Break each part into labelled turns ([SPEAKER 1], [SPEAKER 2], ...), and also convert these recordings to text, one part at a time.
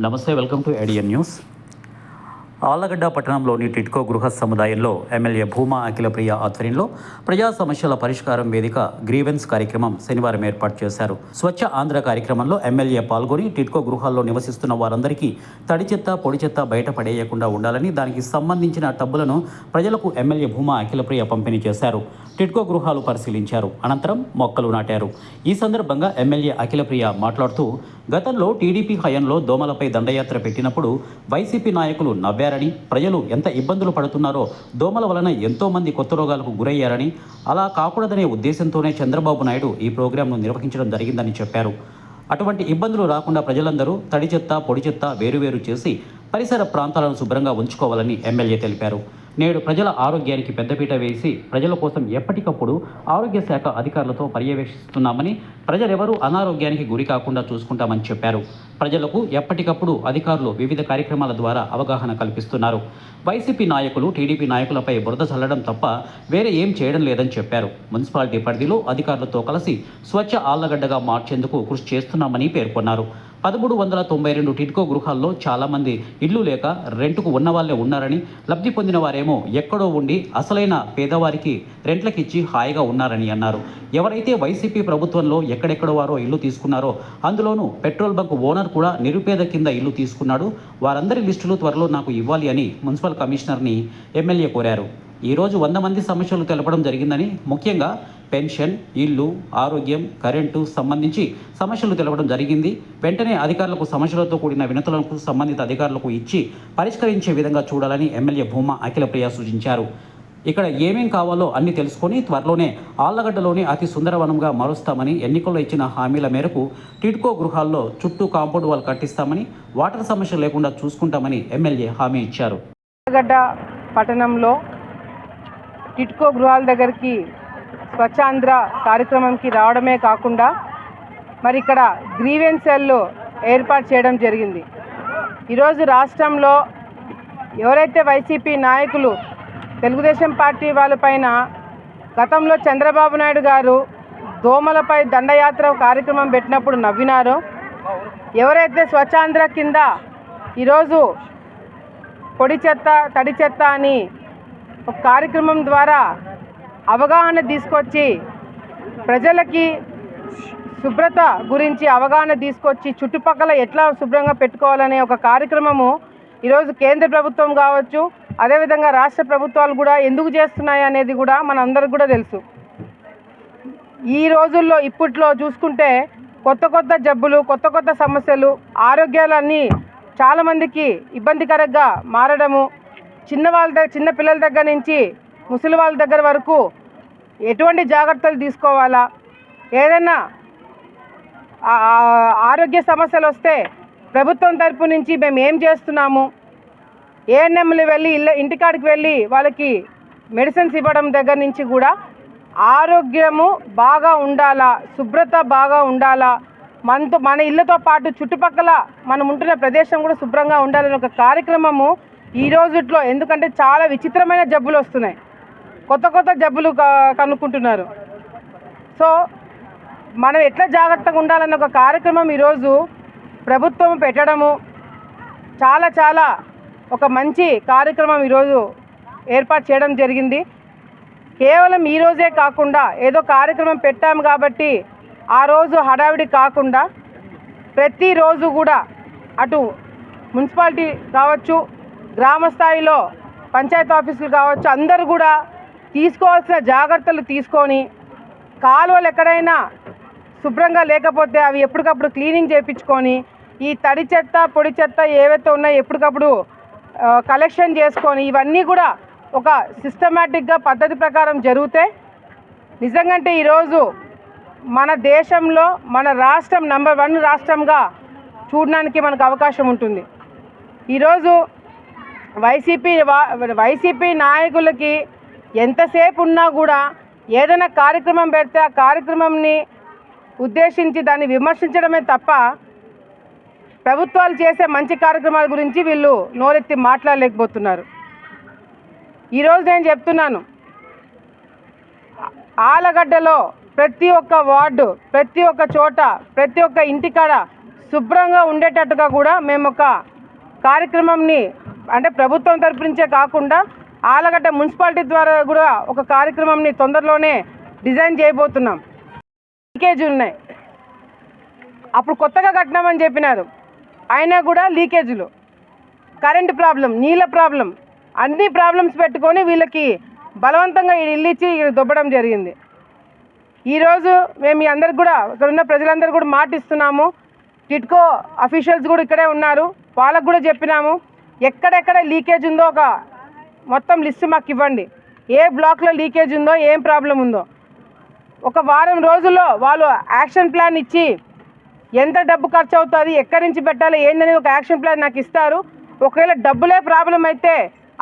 [SPEAKER 1] నమస్తే welcome to ఏడియన్ news. Allagadda పట్టణంలోని టిట్కో గృహ సముదాయంలో ఎమ్మెల్యే భూమా అఖిలప్రియ ఆధ్వర్యంలో ప్రజా సమస్యల పరిష్కారం వేదిక గ్రీవెన్స్ కార్యక్రమం శనివారం ఏర్పాటు చేశారు. స్వచ్ఛ ఆంధ్ర కార్యక్రమంలో ఎమ్మెల్యే పాల్గొని టిట్కో గృహాల్లో నివసిస్తున్న వారందరికీ తడి చెత్త పొడి చెత్త బయట పడేయకుండా ఉండాలని దానికి సంబంధించిన టబ్బులను ప్రజలకు ఎమ్మెల్యే భూమా అఖిలప్రియ పంపిణీ చేశారు. టిట్కో గృహాలు పరిశీలించారు. అనంతరం మొక్కలు నాటారు. ఈ సందర్భంగా ఎమ్మెల్యే అఖిలప్రియ మాట్లాడుతూ గతంలో టీడీపీ హయాంలో దోమలపై దండయాత్ర పెట్టినప్పుడు వైసీపీ నాయకులు పెరిగారని ప్రజలు ఎంత ఇబ్బందులు పడుతున్నారో దోమల వలన ఎంతోమంది కొత్త రోగాలకు గురయ్యారని అలా కాకూడదనే ఉద్దేశంతోనే చంద్రబాబు నాయుడు ఈ ప్రోగ్రాంను నిర్వహించడం జరిగిందని చెప్పారు. అటువంటి ఇబ్బందులు రాకుండా ప్రజలందరూ తడి చెత్త పొడి చెత్త వేరువేరు చేసి పరిసర ప్రాంతాలను శుభ్రంగా ఉంచుకోవాలని ఎమ్మెల్యే తెలిపారు. నేడు ప్రజల ఆరోగ్యానికి పెద్దపీట వేసి ప్రజల కోసం ఎప్పటికప్పుడు ఆరోగ్య శాఖ అధికారులతో పర్యవేక్షిస్తున్నామని ప్రజలెవరూ అనారోగ్యానికి గురి కాకుండా చూసుకుంటామని చెప్పారు. ప్రజలకు ఎప్పటికప్పుడు అధికారులు వివిధ కార్యక్రమాల ద్వారా అవగాహన కల్పిస్తున్నారు. వైసీపీ నాయకులు టీడీపీ నాయకులపై బురద చల్లడం తప్ప వేరే ఏం చేయడం లేదని చెప్పారు. మున్సిపాలిటీ పరిధిలో అధికారులతో కలిసి స్వచ్ఛ ఆళ్ళగడ్డగా మార్చేందుకు కృషి చేస్తున్నామని పేర్కొన్నారు. పదమూడు వందల తొంభై రెండు టిట్కో గృహాల్లో చాలామంది ఇల్లు లేక రెంట్కు ఉన్న వాళ్ళే ఉన్నారని లబ్ధి పొందిన వారేమో ఎక్కడో ఉండి అసలైన పేదవారికి రెంట్లకిచ్చి హాయిగా ఉన్నారని అన్నారు. ఎవరైతే వైసీపీ ప్రభుత్వంలో ఎక్కడెక్కడ వారో ఇల్లు తీసుకున్నారో అందులోనూ పెట్రోల్ బంక్ ఓనర్ కూడా నిరుపేద కింద ఇల్లు తీసుకున్నాడు. వారందరి లిస్టులు త్వరలో నాకు ఇవ్వాలి అని మున్సిపల్ కమిషనర్ని ఎమ్మెల్యే కోరారు. ఈరోజు వంద మంది సమస్యలు తెలపడం జరిగిందని ముఖ్యంగా పెన్షన్ ఇల్లు ఆరోగ్యం కరెంటు సంబంధించి సమస్యలు తెలపడం జరిగింది. వెంటనే అధికారులకు సమస్యలతో కూడిన వినతులకు సంబంధిత అధికారులకు ఇచ్చి పరిష్కరించే విధంగా చూడాలని ఎమ్మెల్యే భూమా అఖిలప్రియ సూచించారు. ఇక్కడ ఏమేం కావాలో అన్ని తెలుసుకొని త్వరలోనే ఆళ్ళగడ్డలోని అతి సుందరవనంగా మారుస్తామని ఎన్నికల్లో ఇచ్చిన హామీల మేరకు టిడ్కో గృహాల్లో చుట్టూ కాంపౌండ్ వాల్ కట్టిస్తామని వాటర్ సమస్య లేకుండా చూసుకుంటామని ఎమ్మెల్యే హామీ ఇచ్చారు.
[SPEAKER 2] పట్టణంలో టిట్కో గృహాల దగ్గరికి స్వచ్ఛాంధ్ర కార్యక్రమంకి రావడమే కాకుండా మరి ఇక్కడ గ్రీవెన్స్ సెల్లు ఏర్పాటు చేయడం జరిగింది. ఈరోజు రాష్ట్రంలో ఎవరైతే వైసీపీ నాయకులు తెలుగుదేశం పార్టీ వాళ్ళపైన గతంలో చంద్రబాబు నాయుడు గారు దోమలపై దండయాత్ర కార్యక్రమం పెట్టినప్పుడు నవ్వినారో ఎవరైతే స్వచ్ఛాంధ్ర కింద ఈరోజు పొడి చెత్త తడి చెత్త అని ఒక కార్యక్రమం ద్వారా అవగాహన తీసుకొచ్చి ప్రజలకి శుభ్రత గురించి అవగాహన తీసుకొచ్చి చుట్టుపక్కల ఎట్లా శుభ్రంగా పెట్టుకోవాలనే ఒక కార్యక్రమము ఈరోజు కేంద్ర ప్రభుత్వం కావచ్చు అదేవిధంగా రాష్ట్ర ప్రభుత్వాలు కూడా ఎందుకు చేస్తున్నాయి అనేది కూడా మనందరికి కూడా తెలుసు. ఈ రోజుల్లో ఇప్పట్లో చూసుకుంటే కొత్త కొత్త జబ్బులు కొత్త కొత్త సమస్యలు ఆరోగ్యాలన్నీ చాలామందికి ఇబ్బందికరంగా మారడము చిన్న వాళ్ళ దగ్గర చిన్న పిల్లల దగ్గర నుంచి ముసలి వాళ్ళ దగ్గర వరకు ఎటువంటి జాగ్రత్తలు తీసుకోవాలా? ఏదైనా ఆరోగ్య సమస్యలు వస్తే ప్రభుత్వం తరపు నుంచి మేము ఏం చేస్తున్నాము? ఏఎన్ఎంలు వెళ్ళి ఇళ్ళ ఇంటికాడికి వెళ్ళి వాళ్ళకి మెడిసిన్స్ ఇవ్వడం దగ్గర నుంచి కూడా ఆరోగ్యము బాగా ఉండాలా? శుభ్రత బాగా ఉండాలా? మనతో మన ఇళ్ళతో పాటు చుట్టుపక్కల మనం ఉంటున్న ప్రదేశం కూడా శుభ్రంగా ఉండాలని ఒక కార్యక్రమము ఈ రోజుట్లో ఎందుకంటే చాలా విచిత్రమైన జబ్బులు వస్తున్నాయి. కొత్త కొత్త జబ్బులు కనుక్కుంటున్నారు. సో మనం ఎట్లా జాగ్రత్తగా ఉండాలన్న ఒక కార్యక్రమం ఈరోజు ప్రభుత్వం పెట్టడము చాలా చాలా ఒక మంచి కార్యక్రమం ఈరోజు ఏర్పాటు చేయడం జరిగింది. కేవలం ఈరోజే కాకుండా ఏదో కార్యక్రమం పెట్టాము కాబట్టి ఆ రోజు హడావిడి కాకుండా ప్రతిరోజు కూడా అటు మున్సిపాలిటీ కావచ్చు గ్రామ స్థాయిలో పంచాయతీ ఆఫీసులు కావచ్చు అందరూ కూడా తీసుకోవాల్సిన జాగ్రత్తలు తీసుకొని కాలువలు ఎక్కడైనా శుభ్రంగా లేకపోతే అవి ఎప్పటికప్పుడు క్లీనింగ్ చేయించుకొని ఈ తడి చెత్త పొడి చెత్త ఏవైతే ఉన్నాయో ఎప్పటికప్పుడు కలెక్షన్ చేసుకొని ఇవన్నీ కూడా ఒక సిస్టమేటిక్గా పద్ధతి ప్రకారం జరిగితే నిజంగంటే ఈరోజు మన దేశంలో మన రాష్ట్రం నంబర్ వన్ రాష్ట్రంగా చూడడానికి మనకు అవకాశం ఉంటుంది. ఈరోజు వైసీపీ వైసీపీ నాయకులకి ఎంతసేపు ఉన్నా కూడా ఏదైనా కార్యక్రమం పెడితే ఆ కార్యక్రమంని ఉద్దేశించి దాన్ని విమర్శించడమే తప్ప ప్రభుత్వాలు చేసే మంచి కార్యక్రమాల గురించి వీళ్ళు నోరెత్తి మాట్లాడలేకపోతున్నారు. ఈరోజు నేను చెప్తున్నాను. ఆలగడ్డలో ప్రతి ఒక్క వార్డు ప్రతి ఒక్క చోట ప్రతి ఒక్క ఇంటికాడ శుభ్రంగా ఉండేటట్టుగా కూడా మేము ఒక కార్యక్రమంని అంటే ప్రభుత్వం తరపు నుంచే కాకుండా ఆలగడ్డ మున్సిపాలిటీ ద్వారా కూడా ఒక కార్యక్రమంని తొందరలోనే డిజైన్ చేయబోతున్నాం. లీకేజీ ఉన్నాయి. అప్పుడు కొత్తగా కట్టినామని చెప్పినారు. అయినా కూడా లీకేజీలు. కరెంట్ ప్రాబ్లం నీళ్ళ ప్రాబ్లం అన్ని ప్రాబ్లమ్స్ పెట్టుకొని వీళ్ళకి బలవంతంగా ఇల్లు ఇచ్చి ఇక్కడ దొబ్బడం జరిగింది. ఈరోజు మేము మీ అందరికి కూడా ఇక్కడ ఉన్న ప్రజలందరూ కూడా మాట ఇస్తున్నాము టిట్కో అఫీషియల్స్ కూడా ఇక్కడే ఉన్నారు. వాళ్ళకు కూడా చెప్పినాము. ఎక్కడెక్కడ లీకేజ్ ఉందో ఒక మొత్తం లిస్ట్ మాకు ఇవ్వండి. ఏ బ్లాక్లో లీకేజ్ ఉందో ఏం ప్రాబ్లం ఉందో. ఒక వారం రోజుల్లో వాళ్ళు యాక్షన్ ప్లాన్ ఇచ్చి ఎంత డబ్బు ఖర్చు అవుతుంది ఎక్కడి నుంచి పెట్టాలి ఏందనేది ఒక యాక్షన్ ప్లాన్ నాకు ఇస్తారు. ఒకవేళ డబ్బులే ప్రాబ్లం అయితే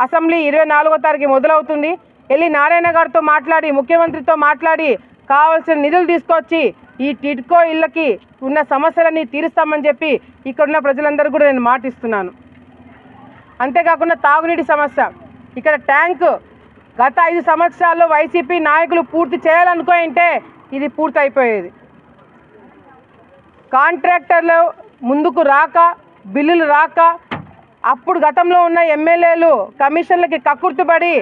[SPEAKER 2] అసెంబ్లీ ఇరవై నాలుగో తారీఖు మొదలవుతుంది. వెళ్ళి నారాయణ గారితో మాట్లాడి ముఖ్యమంత్రితో మాట్లాడి కావాల్సిన నిధులు తీసుకొచ్చి ఈ టిడ్కో ఇళ్ళకి ఉన్న సమస్యలన్నీ తీరుస్తామని చెప్పి ఇక్కడున్న ప్రజలందరూ కూడా నేను మాటిస్తున్నాను. అంతేకాకుండా తాగునీటి సమస్య. ఇక్కడ ట్యాంకు గత ఐదు సంవత్సరాల్లో వైసీపీ నాయకులు పూర్తి చేయాలనుకుంటే ఇది పూర్తి అయిపోయేది కాంట్రాక్టర్లు ముందుకు రాక బిల్లులు రాక అప్పుడు గతంలో ఉన్న ఎమ్మెల్యేలు కమిషన్లకి కక్కుర్తుపడి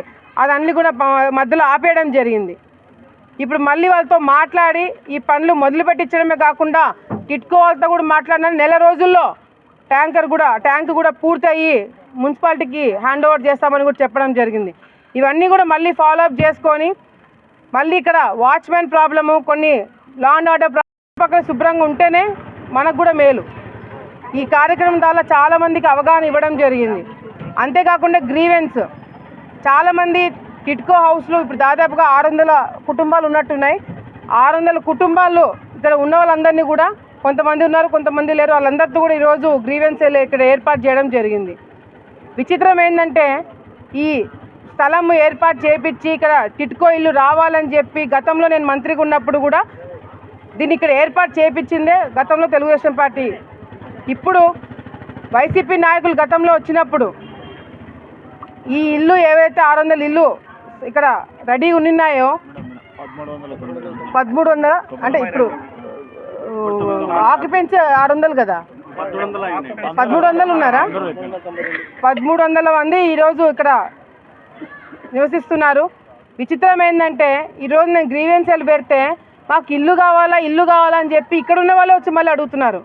[SPEAKER 2] అదన్నీ కూడా మధ్యలో ఆపేయడం జరిగింది. ఇప్పుడు మళ్ళీ వాళ్ళతో మాట్లాడి ఈ పనులు మొదలు పెట్టించడమే కాకుండా టిట్కో వాళ్ళతో కూడా మాట్లాడిన నెల రోజుల్లో ట్యాంకర్ కూడా ట్యాంక్ కూడా పూర్తయి మున్సిపాలిటీకి హ్యాండ్ ఓవర్ చేస్తామని కూడా చెప్పడం జరిగింది. ఇవన్నీ కూడా మళ్ళీ ఫాలో అప్ చేసుకొని మళ్ళీ ఇక్కడ వాచ్మెన్ ప్రాబ్లము కొన్ని లా అండ్ ఆర్డర్ పక్కన శుభ్రంగా ఉంటేనే మనకు కూడా మేలు. ఈ కార్యక్రమం ద్వారా చాలామందికి అవగాహన ఇవ్వడం జరిగింది. అంతేకాకుండా గ్రీవెన్స్ చాలామంది టిట్కో హౌస్లో ఇప్పుడు దాదాపుగా ఆరు వందల కుటుంబాలు ఉన్నట్టున్నాయి. ఆరు వందల కుటుంబాలు ఇక్కడ ఉన్న వాళ్ళందరినీ కూడా కొంతమంది ఉన్నారు కొంతమంది లేరు. వాళ్ళందరితో కూడా ఈరోజు గ్రీవెన్స్ ఇక్కడ ఏర్పాటు చేయడం జరిగింది. విచిత్రం ఏంటంటే ఈ స్థలం ఏర్పాటు చేపించి ఇక్కడ టిట్కో ఇల్లు రావాలని చెప్పి గతంలో నేను మంత్రిగా ఉన్నప్పుడు కూడా దీన్ని ఇక్కడ ఏర్పాటు చేపించిందే గతంలో తెలుగుదేశం పార్టీ. ఇప్పుడు వైసీపీ నాయకులు గతంలో వచ్చినప్పుడు ఈ ఇల్లు ఏవైతే ఆరు వందల ఇల్లు ఇక్కడ రెడీ ఉన్నాయో పదమూడు వందల అంటే ఇప్పుడు ఆక్యుపెన్సీ ఆరు వందలు కదా? పదమూడు వందలు ఉన్నారా? పదమూడు వందల మంది ఈరోజు ఇక్కడ నివసిస్తున్నారు. విచిత్రం ఏంటంటే ఈరోజు నేను గ్రీవెన్సీలు పెడితే మాకు ఇల్లు కావాలా ఇల్లు కావాలా అని చెప్పి ఇక్కడ ఉన్న వాళ్ళే వచ్చి మళ్ళీ అడుగుతున్నారు.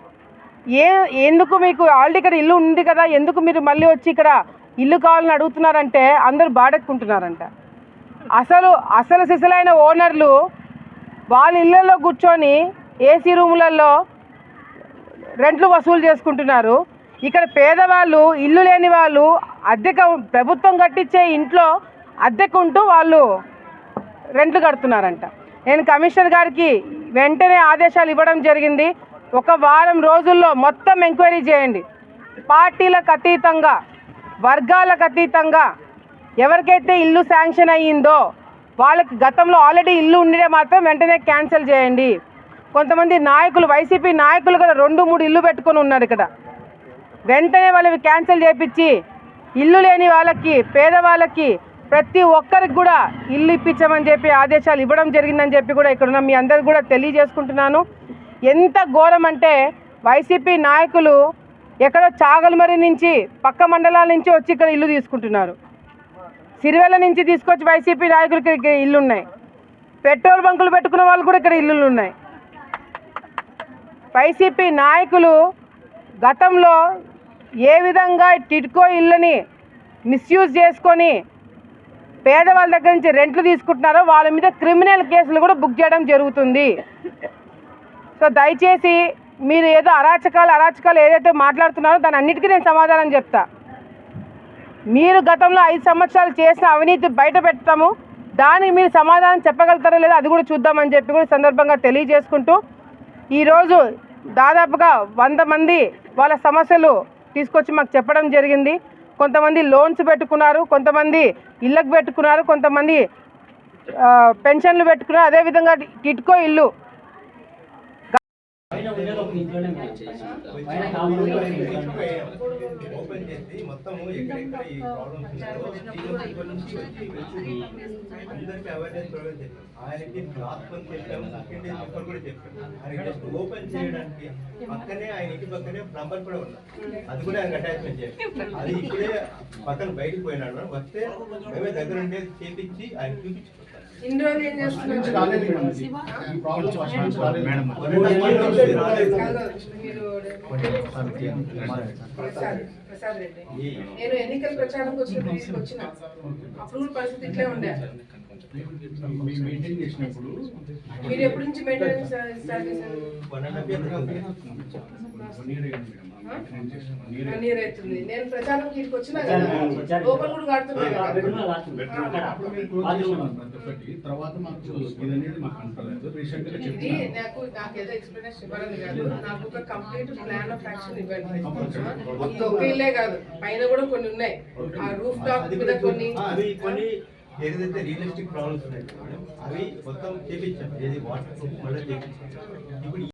[SPEAKER 2] ఏ ఎందుకు మీకు ఆల్రెడీ ఇక్కడ ఇల్లు ఉంది కదా ఎందుకు మీరు మళ్ళీ వచ్చి ఇక్కడ ఇల్లు కావాలని అడుగుతున్నారంటే అందరూ బాడెక్కుంటున్నారంట అసలు అసలు సిసలైన ఓనర్లు వాళ్ళ ఇళ్ళల్లో కూర్చొని ఏసీ రూములలో రెంట్లు వసూలు చేసుకుంటున్నారు. ఇక్కడ పేదవాళ్ళు ఇల్లు లేని వాళ్ళు అద్దెక ప్రభుత్వం కట్టించే ఇంట్లో అద్దెకుంటూ వాళ్ళు రెంట్లు కడుతున్నారంట. నేను కమిషనర్ గారికి వెంటనే ఆదేశాలు ఇవ్వడం జరిగింది. ఒక వారం రోజుల్లో మొత్తం ఎంక్వైరీ చేయండి. పార్టీలకు అతీతంగా వర్గాలకు అతీతంగా ఎవరికైతే ఇల్లు శాంక్షన్ అయ్యిందో వాళ్ళకి గతంలో ఆల్రెడీ ఇల్లు ఉండే మాత్రం వెంటనే క్యాన్సిల్ చేయండి. కొంతమంది నాయకులు వైసీపీ నాయకులు కూడా రెండు మూడు ఇల్లు పెట్టుకొని ఉన్నారు ఇక్కడ. వెంటనే వాళ్ళవి క్యాన్సిల్ చేపించి ఇల్లు లేని వాళ్ళకి పేదవాళ్ళకి ప్రతి ఒక్కరికి కూడా ఇల్లు ఇప్పించమని చెప్పి ఆదేశాలు ఇవ్వడం జరిగిందని చెప్పి కూడా ఇక్కడ ఉన్న మీ అందరికి కూడా తెలియజేసుకుంటున్నాను. ఎంత ఘోరం అంటే వైసీపీ నాయకులు ఎక్కడో చాగలమరి నుంచి పక్క మండలాల నుంచి వచ్చి ఇక్కడ ఇల్లు తీసుకుంటున్నారు. సిరివెల్ల నుంచి తీసుకొచ్చి వైసీపీ నాయకులకి ఇక్కడ ఇల్లు ఉన్నాయి పెట్రోల్ బంకులు పెట్టుకున్న వాళ్ళు కూడా ఇక్కడ ఇల్లులు ఉన్నాయి వైసీపీ నాయకులు గతంలో ఏ విధంగా టిడ్కో ఇళ్ళని మిస్యూజ్ చేసుకొని పేదవాళ్ళ దగ్గర నుంచి రెంట్లు తీసుకుంటున్నారో వాళ్ళ మీద క్రిమినల్ కేసులు కూడా బుక్ చేయడం జరుగుతుంది. సో దయచేసి మీరు ఏదో అరాచకాలు అరాచకాలు ఏదైతే మాట్లాడుతున్నారో దాని అన్నిటికీ నేను సమాధానం చెప్తా. మీరు గతంలో ఐదు సంవత్సరాలు చేసిన అవినీతి బయట పెడతాము. దానికి మీరు సమాధానం చెప్పగలుగుతారో లేదో అది కూడా చూద్దామని చెప్పి కూడా సందర్భంగా తెలియజేసుకుంటూ ఈరోజు దాదాపుగా వంద మంది వాళ్ళ సమస్యలు తీసుకొచ్చి మాకు చెప్పడం జరిగింది. కొంతమంది లోన్స్ పెట్టుకున్నారు కొంతమంది ఇళ్ళకు పెట్టుకున్నారు కొంతమంది పెన్షన్లు పెట్టుకున్నారు. అదేవిధంగా టిట్కో ఇల్లు
[SPEAKER 3] పైన ఉండేది ఒక ఇంట్లోనే పైన.
[SPEAKER 4] ఓపెన్ చేసి మొత్తం
[SPEAKER 3] మొత్తము ఎక్కడెక్కడ ఈ ప్రాబ్లమ్స్ ఉన్నాయో శ్రీకాకుళం ఇప్పటి నుంచి వచ్చి వెళ్తుంది అందరికీ అవేర్నెస్ ప్రొవైడ్ చేస్తాం ఆయనకి లాస్ట్ మంత్ చెప్పాము సెకండ్ డే పేపర్ కూడా చెప్పాము ఆయన జస్ట్ ఓపెన్ చేయడానికి పక్కనే ఆయన ఇంటి పక్కనే ప్లంబర్ కూడా ఉన్నారు అది కూడా ఆయనకు అటాచ్మెంట్ చేయాలి. అది ఇప్పుడే పక్కన బయటకు పోయినాడు. వస్తే మేమే దగ్గర ఉండే చేపించి ఆయన చూపించుకుంటాం
[SPEAKER 2] ఇన్ని రోజులు ఏం చేస్తున్నారు
[SPEAKER 3] రాలేదు.
[SPEAKER 2] ప్రసాద్ ప్రసాద్ రెడ్డి. నేను ఎన్నికల ప్రచారంకి వచ్చినప్పుడు ఇంటికి వచ్చిన. అప్పుడు పరిస్థితి ఇట్లే ఉండే.
[SPEAKER 4] మెయింటైన్ చేసినప్పుడు
[SPEAKER 2] మీరు ఎప్పటి నుంచి మెయింటెనెన్స్ స్టార్ట్ చేశారు
[SPEAKER 3] వన్ ఇయర్ అవుతుంది.
[SPEAKER 2] నేను ప్రచారంకి ఇక్కడికి వచ్చినా కదా? లోపల కూడా కడుతున్నాను
[SPEAKER 4] తర్వాత మాకు ఇది అనేది మాకు కనపడలేదు రీసెంట్గా
[SPEAKER 2] ఇది నాకు నాకు ఏదో ఎక్స్ప్లెనేషన్ ఇవ్వాలని కాదు? నాకు ఒక కంప్లీట్ ప్లాన్ ఆఫ్ యాక్షన్ ఇవ్వండి. ఇల్లే కాదు. పైన కూడా కొన్ని ఉన్నాయి. ఆ రూఫ్ టాప్ మీద
[SPEAKER 3] కొన్ని ఏదైతే రియలిస్టిక్ ప్రాబ్లమ్స్ ఉన్నాయి అవి మొత్తం చేపించాం. ఏది వాటర్ ప్రూఫ్ మళ్ళీ చేపించాం. ఇప్పుడు